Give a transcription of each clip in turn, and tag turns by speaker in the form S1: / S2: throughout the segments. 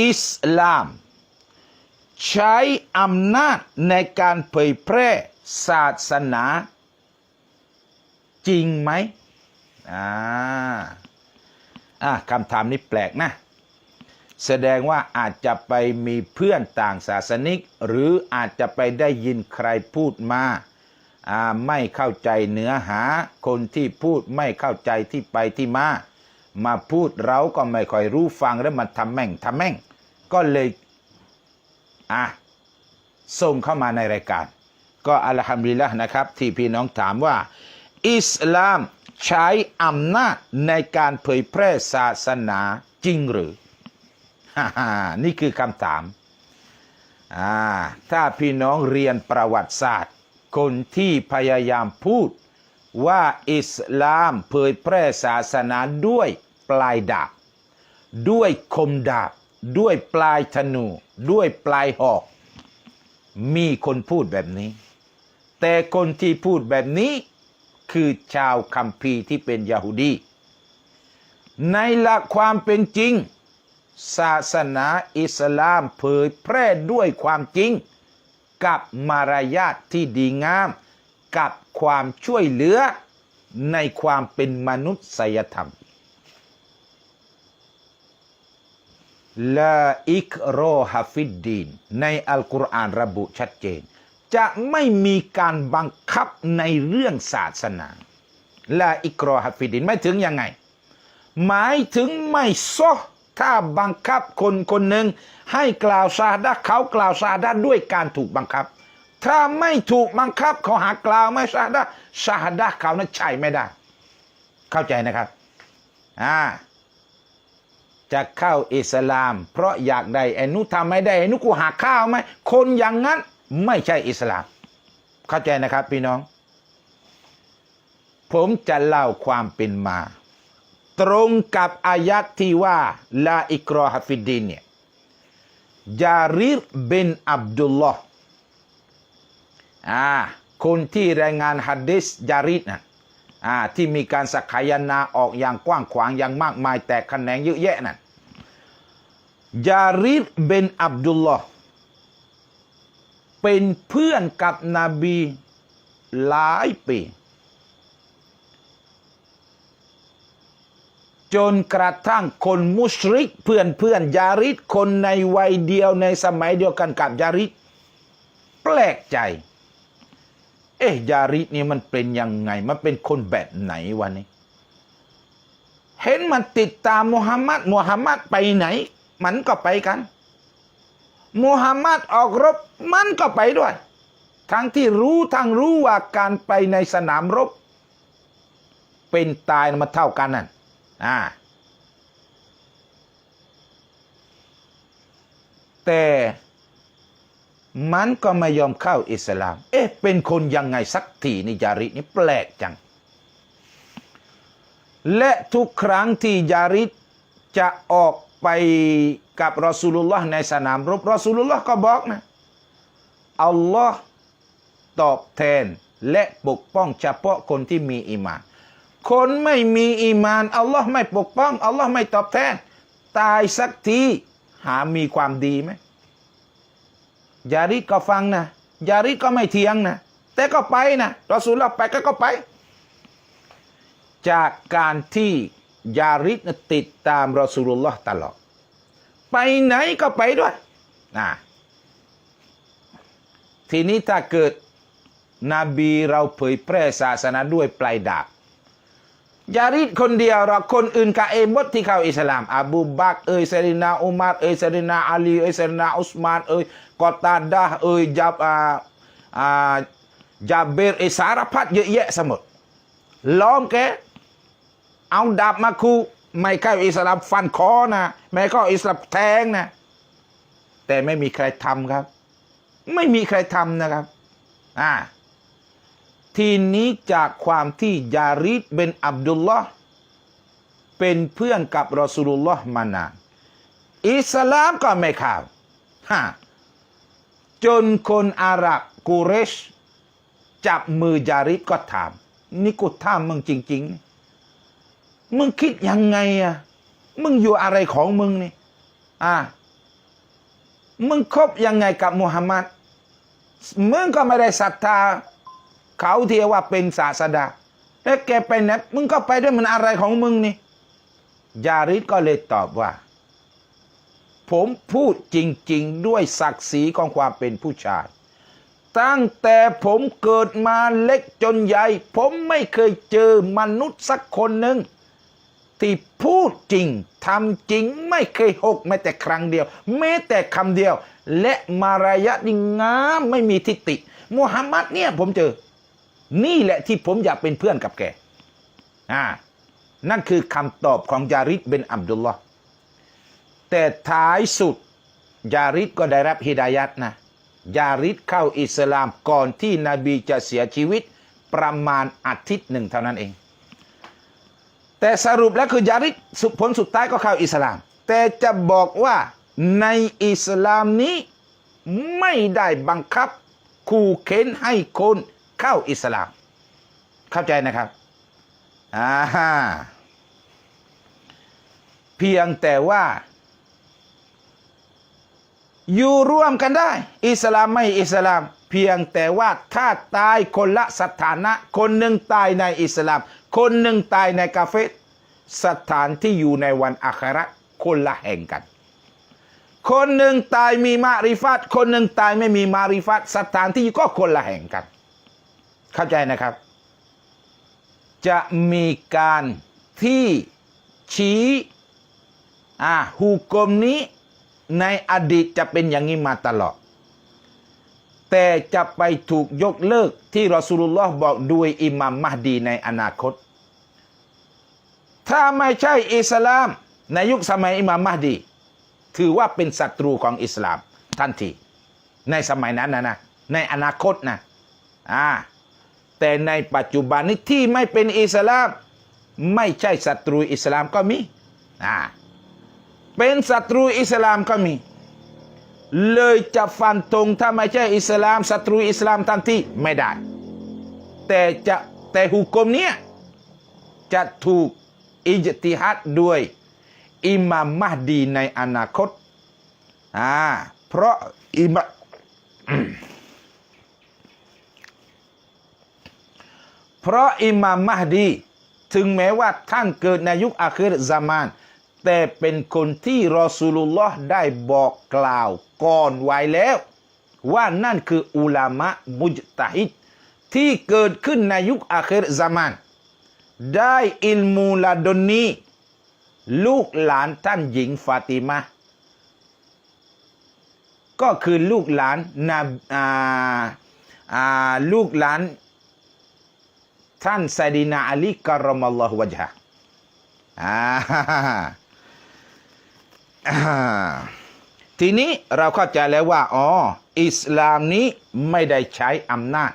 S1: อิสลาม ใช้อำนาจในการเผยแพร่ศาสนา จริงไหมอ่าอะคำถามนี้แปลกนะ แสดงว่าอาจจะไปมีเพื่อนต่างศาสนิก หรืออาจจะไปได้ยินใครพูดมาไม่เข้าใจเนื้อหาคนที่พูดไม่เข้าใจที่ไปที่มา มาพูดเราก็ไม่ค่อยรู้ฟังแล้วมันทำแม่งทำแม่ง ก็เลยอะส่งเข้ามาในรายการ ก็อัลฮัมดุลิลละนะครับ ที่พี่น้องถามว่า อิสลามใช้อำนาจในการเผยแพร่ศาสนาจริงหรือฮ่าฮ่านี่คือคำถามอ่าถ้าพี่น้องเรียนประวัติศาสตร์ คนที่พยายามพูด ว่าอิสลามเผยแพร่ศาสนาด้วยปลายดาบ ด้วยคมดาบ ด้วยปลายธนู ด้วยปลายหอก มีคนพูดแบบนี้ แต่คนที่พูดแบบนี้คือชาวคัมภีร์ที่เป็นยาฮูดีในหลักความเป็นจริง ศาสนาอิสลามเผยแพร่ด้วยความจริง กับมารยาทที่ดีงาม กับความช่วยเหลือในความเป็นมนุษยธรรมลาอิกโรฮาฟิดดีน ในอัลกุรอานระบุชัดเจน จะไม่มีการบังคับในเรื่องศาสนาลาอิกโรฮาฟิดดีนไม่ถึงยังไง หมายถึงไม่ซอถ้าบังคับคนคนหนึ่งให้กล่าวซาดะเขากล่าวซาดะด้วยการถูกบังคับ ถ้าไม่ถูกบังคับเขาหากล่าวไม่ซาดะห์ซาดะเขานั้นใช่ไม่ได้ เข้าใจนะครับอ่าจะเข้าอิสลาม เพราะอยากได้ไอ้นุทำไม่ได้ไอ้นุกูหาข้าวไหมคนอย่างนั้นไม่ใช่อิสลาม เข้าใจนะครับพี่น้อง ผมจะเล่าความเป็นมา ตรงกับอายัดที่ว่าลาอิกรอฮฟิดดินเนี่ยจาริรเบนอับดุลลอฮ์ อ่าคนที่รายงานฮัดดิสจาริดนะอ่าที่มีการสักขายนาออกอย่างกว้างขวางอย่างมากมายแตกแขนงเยอะแยะนั่นจาริรเบนอับดุลลอฮ์เป็นเพื่อนกับนบีหลายปีจนกระทั่งคนมุชริก เพื่อนเพื่อนยาริดคนในวัยเดียวในสมัยเดียวกันกับยาริดแปลกใจ เอ๊ะยารินี่มันเป็นยังไง มันเป็นคนแบบไหนวะนี่เห็นมันติดตามมุฮัมหมัดมุฮัมหมัดไปไหน มันก็ไปกันมุฮัมหมัดออกรบมันก็ไปด้วย ทั้งที่รู้ทั้งรู้ว่าการไปในสนามรบ เป็นตายมันเท่ากันนั่นอ่าแต่ มันก็ไม่ยอมเข้าอิสลาม เอ๊ะ เป็นคนยังไงสักทีนี่ยารินี่แปลกจัง และทุกครั้งที่ยาริจะออกไปกับรอสูลุลลอฮ์ในสนามรบรอสูลุลลอฮ์ก็บอกนะอัลลอฮ์ตอบแทนและปกป้องเฉพาะคนที่มีอีมาน คนไม่มีอีมานอัลลอฮ์ไม่ปกป้องอัลลอฮ์ไม่ตอบแทน ตายสักทีหามีความดีไหม ยาริดก็ฟังนะยาริดก็ไม่เทียงนะแต่ก็ไปนะรอสูลลอฮ์ไปก็ก็ไป จากการที่ยาริดติดตามรอสูลุลลอฮ์ตลอด ไปไหนก็ไปด้วยนะทีนี้ถ้าเกิดนบีเราเผยแพร่ศาสนาด้วยปลายดาบยาริดคนเดียวหรอกคนอื่นกะเอมดที่เข้าอิสลาม อบูบักเอยซรินาอุมัรเอยซรินาอาลีเอยซรินาอุสมานเอย กอตาดาเอยจับอ่าอ่าจับเบรเอสารพัดเยอะแยะสมดล้อมแกเอาดาบมาคูไม่เข้าอิสลามฟันคอนะไม่เข้าอิสลามแทงนะ แต่ไม่มีใครทำครับ ไม่มีใครทำนะครับอ่าทีนี้จากความที่ยาริดเป็นอับดุลลอฮ์เป็นเพื่อนกับรอสูลุลลอฮ์มานานอิสลามก็ไม่ข่าวฮะ จนคนอาหรับกูเรช จับมือยาริดก็ถาม นี่กูถามมึงจริง ๆ มึงคิดยังไงอะมึงอยู่อะไรของมึงนี่อ่ามึงคบยังไงกับมุฮัมมัดมึงก็ไม่ได้ศรัทธา เขาเที่ว่าเป็นศาสดาแล้วแกไปไหนมึงก็ไปด้วยมันอะไรของมึงนี่ยาริสก็เลยตอบว่า ผมพูดจริงๆ ด้วยศักดิ์ศรีของความเป็นผู้ชาย ตั้งแต่ผมเกิดมาเล็กจนใหญ่ ผมไม่เคยเจอมนุษย์สักคนหนึ่งที่พูดจริงทำจริงไม่เคยหกแม้แต่ครั้งเดียวแม้แต่คำเดียว และมารยาทนี่งามไม่มีทิฏฐิมุฮัมมัดเนี่ยผมเจอ นี่แหละที่ผมอยากเป็นเพื่อนกับแกอ่านั่นคือคำตอบของยาริดเป็นอับดุลลอ์ แต่ท้ายสุดยาริดก็ได้รับฮิดายัดนะยาริดเข้าอิสลามก่อนที่นบีจะเสียชีวิตประมาณอาทิตย์หนึ่งเท่านั้นเอง แต่สรุปแล้วคือยาริดสุผลสุดท้ายก็เข้าอิสลาม แต่จะบอกว่าในอิสลามนี้ไม่ได้บังคับขู่เข็นให้คนเข้าอิสลาม เข้าใจนะครับอ่าเพียงแต่ว่า อยู่ร่วมกันได้ อิสลามไม่อิสลาม เพียงแต่ว่าถ้าตายคนละสถานะ คนหนึ่งตายในอิสลาม คนหนึ่งตายในกาเฟรสถานที่อยู่ในวันอาคราคนละแห่งกัน คนหนึ่งตายมีมาริฟัตคนหนึ่งตายไม่มีมาริฟัตสถานที่ก็คนละแห่งกัน เข้าใจนะครับ จะมีการที่ชี้อ่าหุกมนี้ ในอดีตจะเป็นอย่างนี้มาตลอด แต่จะไปถูกยกเลิกที่รอสูลุลลอฮ์บอกด้วยอิหมัมมหดีในอนาคต ถ้าไม่ใช่อิสลาม ในยุคสมัยอิหมัมมหดี ถือว่าเป็นศัตรูของอิสลามทันที ในสมัยนั้นนะนะในอนาคตนะอ่าแต่ในปัจจุบันนี้ที่ไม่เป็นอิสลาม ไม่ใช่ศัตรูอิสลามก็มีอ่า เป็นศัตรูอิสลามก็มี เลยจะฟันธงถ้าไม่ใช่อิสลามศัตรูอิสลามทันทีไม่ได้ แต่จะแต่หุกมเนี้ยจะถูกอิจติฮัดด้วยอิหมามมหดีในอนาคตอ่าเพราะอิมามเพราะอิหมามมหดี ถึงแม้ว่าท่านเกิดในยุคอาคิรซามาน แต่เป็นคนที่รอสูลุลลอฮ์ได้บอกกล่าวก่อนไว้แล้ว ว่านั่นคืออุลามะมุจตะฮิดที่เกิดขึ้นในยุคอาคิรซามาน ได้อิลมูลาดนนีลูกหลานท่านหญิงฟาติมาก็คือลูกหลานนาอ่าอ่าลูกหลาน ท่านไซดีนาอาลีกรอมัลลอฮุวะจฮะอ่า ทีนี้เราเข้าใจแล้วว่าอ๋ออิสลามนี้ไม่ได้ใช้อำนาจ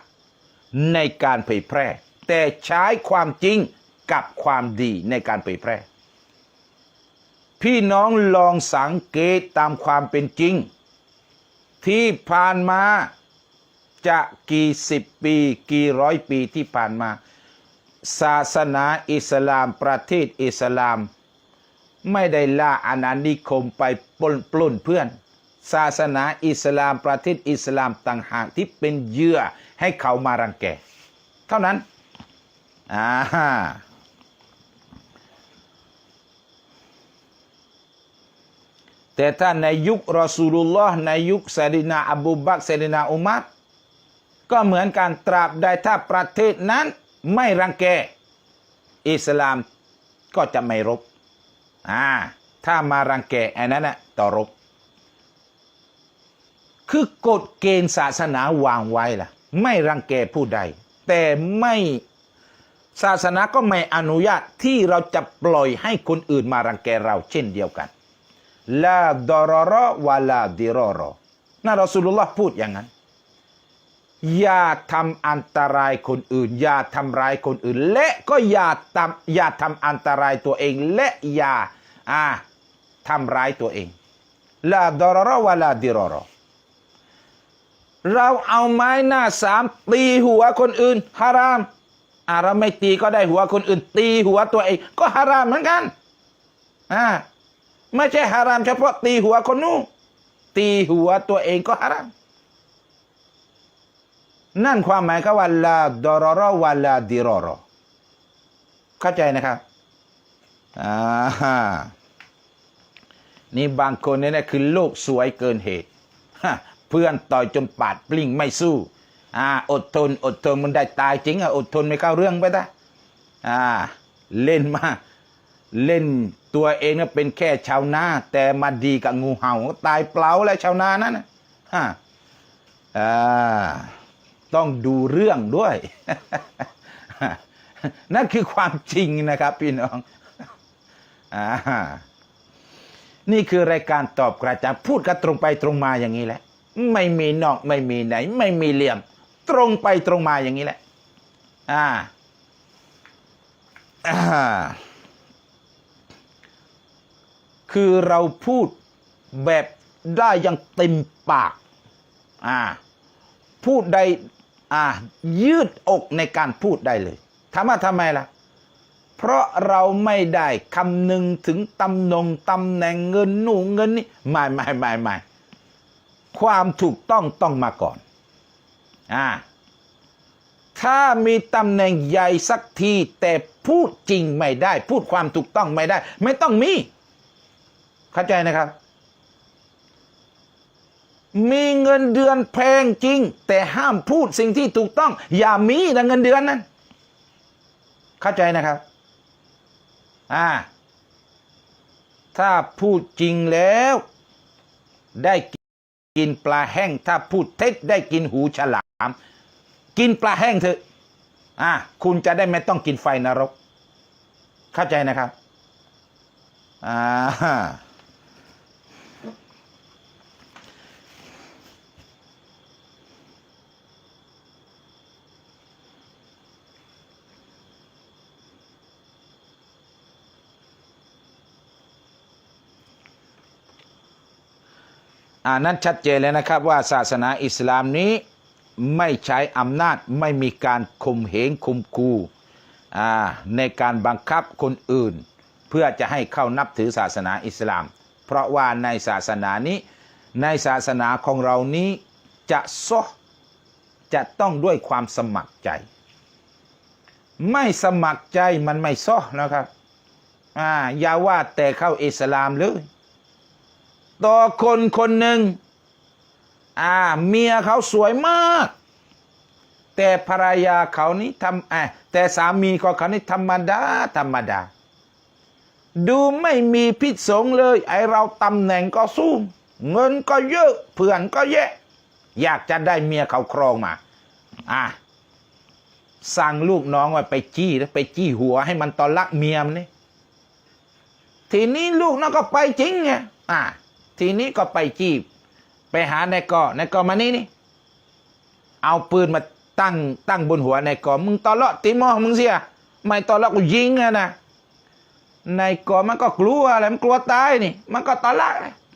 S1: ในการเผยแพร่ แต่ใช้ความจริงกับความดีในการเผยแพร่ พี่น้องลองสังเกตตามความเป็นจริง ที่ผ่านมาจะกี่สิบปีกี่ร้อยปีที่ผ่านมา ศาสนาอิสลามประเทศอิสลาม ไม่ได้ล่าอาณานิคมไปปล้นปล้นเพื่อน ศาสนาอิสลามประเทศอิสลามต่างหากที่เป็นเหยื่อให้เขามารังแก เท่านั้นอ่าแต่ถ้าในยุครอสูลุลลอฮ์ในยุคไซดินาอบูบักรไซดินาอุมัรก็เหมือนการตราบใดถ้าประเทศนั้นไม่รังแก อิสลามก็จะไม่รบ อ่า ถ้ามารังแกอันนั้นนะต่อรบ คือกฎเกณฑ์ศาสนาวางไว้ล่ะ ไม่รังแกผู้ใด แต่ไม่ศาสนาก็ไม่อนุญาตที่เราจะปล่อยให้คนอื่นมารังแกเราเช่นเดียวกันลาดอรอรอวาลาดิรอรอนั่นรอสุลลอฮ์พูดอย่างนั้น อย่าทำอันตรายคนอื่น อย่าทำร้ายคนอื่น และก็อย่าทำอย่าทำอันตรายตัวเอง และอย่า อ่าทำร้ายตัวเองลาดอรอรอวาลาดิรอรอเราเอาไม้หน้าสามตีหัวคนอื่นฮารามอ่าเราไม่ตีก็ได้หัวคนอื่น ตีหัวตัวเอง ก็ฮารามเหมือนกันอ่าไม่ใช่ฮารามเฉพาะตีหัวคนนู้นตีหัวตัวเองก็ฮารามนั่นความหมายก็ว่าลาดอรอรอวาลาดิรอรอเข้าใจนะครับอ่า นี่บางคนเนี่ยนะคือโลกสวยเกินเหตุเพื่อนต่อยจนปาดปลิ้งไม่สู้อ่าอดทนอดทนมันได้ตายจริงอะอดทนไม่เข้าเรื่องไปได้อ่าเล่นมาเล่นตัวเองเนี่ยเป็นแค่ชาวนาแต่มาดีกับงูเห่าตายเปล่าแล้วชาวนานั่นฮะอ่าต้องดูเรื่องด้วย นั่นคือความจริงนะครับพี่น้องอ่า นี่คือรายการตอบกระจ่างพูดกันตรงไปตรงมาอย่างนี้แหละ ไม่มีนอกไม่มีไหน ไม่มีเหลี่ยม ตรงไปตรงมาอย่างนี้แหละ อ่าอ่าคือเราพูดแบบได้อยังเต็มปาก อ่า พูดได้อ่า ยืดอกในการพูดได้เลย ถามว่าทำไมล่ะ เพราะเราไม่ได้คำนึงถึงตำแหน่งตำแหน่งเงินหนูเงินนี่ไม่ไม่ไม่ไม่ความถูกต้องต้องมาก่อนอ่าถ้ามีตำแหน่งใหญ่สักทีแต่พูดจริงไม่ได้ พูดความถูกต้องไม่ได้ ไม่ต้องมี เข้าใจนะครับ มีเงินเดือนแพงจริง แต่ห้ามพูดสิ่งที่ถูกต้อง อย่ามีนะเงินเดือนนั้น เข้าใจนะครับ อ่า ถ้าพูดจริงแล้ว ได้กินปลาแห้ง ถ้าพูดเท็จได้กินหูฉลาม กินปลาแห้งเถอะ อ่า คุณจะได้ไม่ต้องกินไฟนรก เข้าใจนะครับ อ่า อ่านั้นชัดเจนเลยนะครับว่าศาสนาอิสลามนี้ไม่ใช้อำนาจไม่มีการข่มเหงข่มกูอ่ในการบังคับคนอื่น เพื่อจะให้เข้านับถือศาสนาอิสลาม เพราะว่าในศาสนานี้ในศาสนาของเรานี้จะซอจะต้องด้วยความสมัครใจ ไม่สมัครใจมันไม่ซอนะครับอ่าอย่าว่าแต่เข้าอิสลามเลย ต่อคนคนหนึ่งอ่าเมียเขาสวยมาก แต่ภรรยาเขานี่ทำอ่แต่สามีของเขานี่ธรรมดาธรรมดา ดูไม่มีพิษสงเลย ไอเราตำแหน่งก็สูงเงินก็เยอะเพื่อนก็เยอะอยากจะได้เมียเขาครองมา อ่าสั่งลูกน้องว่าไปจี้แล้วไปจี้หัวให้มันตอนลักเมียมนี่ทีนี้ลูกน้องก็ไปจริงไงอ่า ทีนี้ก็ไปจีบ ไปหานายกอนายกอมานี่นี่ เอาปืนมาตั้งตั้งบนหัวนายกอมึงตอเลาะตีหมอมึงเสียไม่ตอเลาะกูยิงอะนะนายกอมันก็กลัวอะไรมันกลัวตายนี่ มันก็ตอละ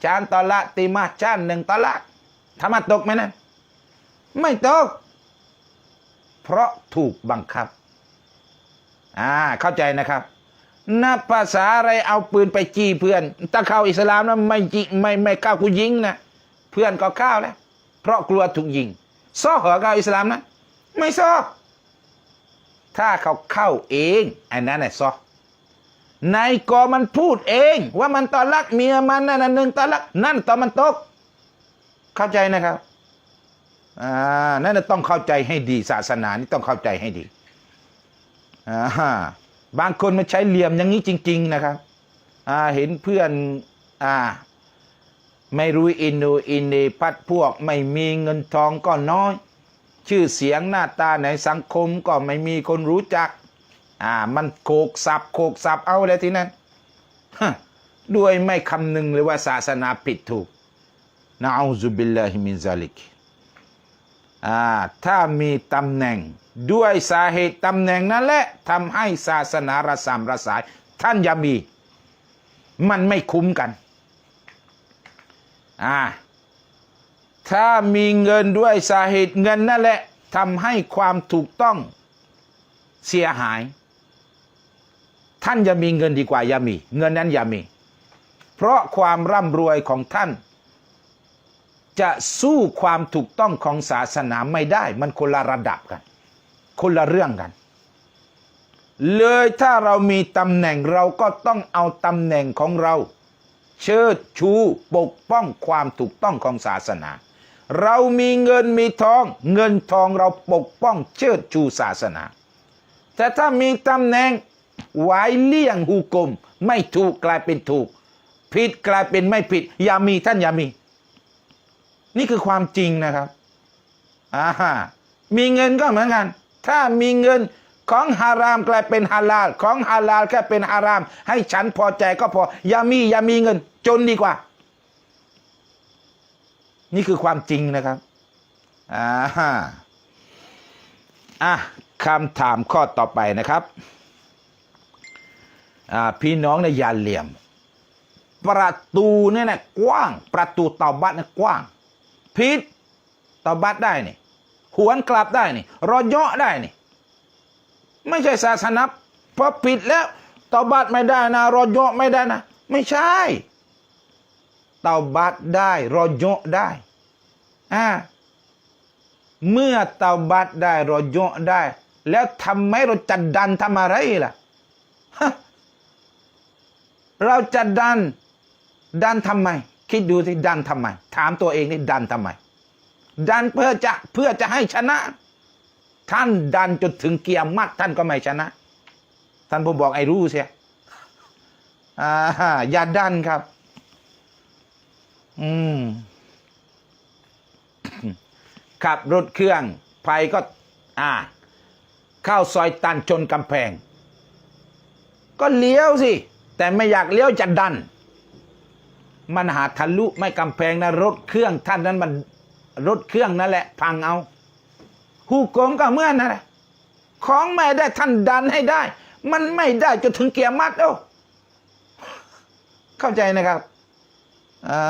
S1: จานตอละตีมาจานหนึ่งตอละทำมาตกไหมนั่นไม่ตก เพราะถูกบังคับ อ่า เข้าใจนะครับ นับภาษาอะไรเอาปืนไปจี้เพื่อน ถ้าเข้าอิสลามนะไม่จิไม่ไม่กล้ากูยิงนะเพื่อนก็เข้าแล้ว เพราะกลัวถูกยิงซ้อเหรอเข้าอิสลามนะ ไม่ซ้อถ้าเขาเข้าเองอันนั้นแหละซ้อนายกอมันพูดเอง ว่ามันตอนรักเมียมันนั่นนะหนึ่งตอนรักนั่นตอนมันตก เข้าใจนะครับอ่านั่นต้องเข้าใจให้ดีศาสนานี่ต้องเข้าใจให้ดีอ่า บางคนมันใช้เหลี่ยมอย่างนี้จริง ๆ นะครับเห็นเพื่อนอ่าไม่รู้อินโนอินเนพัดพวก ไม่มีเงินทองก็น้อย ชื่อเสียงหน้าตาในสังคมก็ไม่มีคนรู้จัก อ่า มันโขกสับโขกสับเอาเลยทีนั้นด้วยไม่คำนึงเลยว่าศาสนาผิดถูกนะอูซุบิลลาฮิมินซาลิก ถ้ามีตำแหน่งด้วยสาเหตุตำแหน่งนั้นแหละทำให้ศาสนาระสามระสาย ท่านอย่ามี มันไม่คุ้มกันอ่าถ้ามีเงินด้วยสาเหตุเงินนั่นแหละทำให้ความถูกต้องเสียหาย ท่านอย่ามีเงินดีกว่าอย่ามี เงินนั้นอย่ามี เพราะความร่ำรวยของท่าน จะสู้ความถูกต้องของศาสนาไม่ได้ มันคนละระดับกัน คนละเรื่องกัน เลยถ้าเรามีตำแหน่งเราก็ต้องเอาตำแหน่งของเรา เชิดชูปกป้องความถูกต้องของศาสนา เรามีเงินมีทอง เงินทองเราปกป้องเชิดชูศาสนา แต่ถ้ามีตำแหน่งไว้เลี่ยงหุกม ไม่ถูกกลายเป็นถูก ผิดกลายเป็นไม่ผิด อย่ามีท่านอย่ามี นี่คือความจริงนะครับอ่าฮะมีเงินก็เหมือนกัน ถ้ามีเงินของฮารามกลายเป็นฮาลาลของฮาลาลแค่เป็นฮาราม ให้ฉันพอใจก็พอ อย่ามีอย่ามีเงิน จนดีกว่า นี่คือความจริงนะครับอ่าฮะอะคำถามข้อต่อไปนะครับอ่าพี่น้องเนี่ยอย่าเหลี่ยม ประตูเนี่ยนะกว้าง ประตูเตาบัตเนี่ยกว้าง พิษเตาบัตได้นี่หวนกลับได้นี่รอเยาะได้นี่ ไม่ใช่ศาสนาพอผิดแล้วเตาบัตไม่ได้นะรอเยาะไม่ได้นะ ไม่ใช่เตาบัตได้รอเยาะได้อ่าเมื่อเตาบัตได้รอเยาะได้ แล้วทำไมเราจะดันทำอะไรล่ะฮะเราจะดันดันทำไม คิดดูสิดันทำไม ถามตัวเองนี่ดันทำไม ดันเพื่อจะเพื่อจะให้ชนะ ท่านดันจนถึงเกียร์มัดท่านก็ไม่ชนะ ท่านผมบอกไอ้รู้เสียอ่าอย่าดันครับ อืมขับรถเครื่องไปก็ อ่า เข้าซอยตันชนกำแพง ก็เลี้ยวสิ แต่ไม่อยากเลี้ยวจะดัน มันหาทะลุไม่กำแพงนะรถเครื่องท่านนั้นมันรถเครื่องนั่นแหละ พังเอาหูกงก็เมื่อนนั่นแหละของไม่ได้ท่านดันให้ได้ มันไม่ได้จนถึงเกียร์มัดเอ้าเข้าใจนะครับอ่า